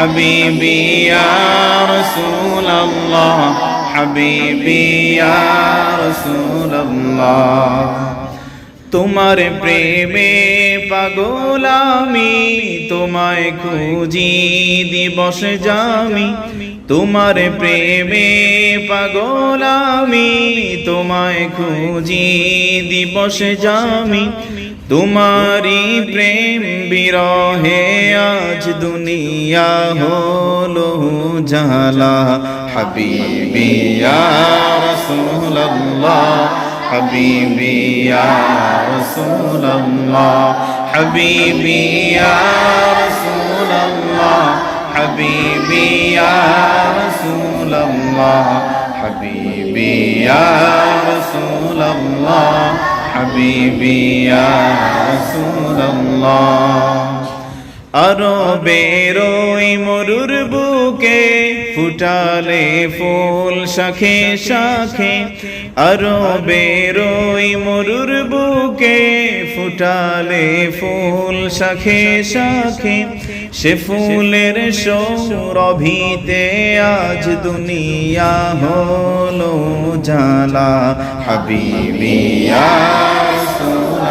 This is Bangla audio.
حبيبي يا رسول الله حبيبي يا رسول الله তোমার প্রেমে পাগল আমি তোমায় খুঁজি দিবস জামি তোমার প্রেমে পাগল আমি তোমায় খুঁজি দিবস জামি তোমারি প্রেম বিরহে আজ দুনিয়া হলো জালা হাবিবিয়া রসুল্লাহ হাবিবিয়া রসুল্লাহ হাবিবিয়া রসুল্লাহ হাবিবিয়া রসুল্লাহ হাবিবিয়া রসুল্লাহ حبيبي يا رسول الله حبيبي يا رسول الله حبيبي يا رسول الله আরো বেরোই মরুর বুকে ফুটালে ফুল শাখে শাখে আরো বেরোই মরুর বুকে ফুটালে ফুল শাখে শাখে সে ফুলের সৌরভিতে আজ দুনিয়া হলো জালা হাবিবিয়া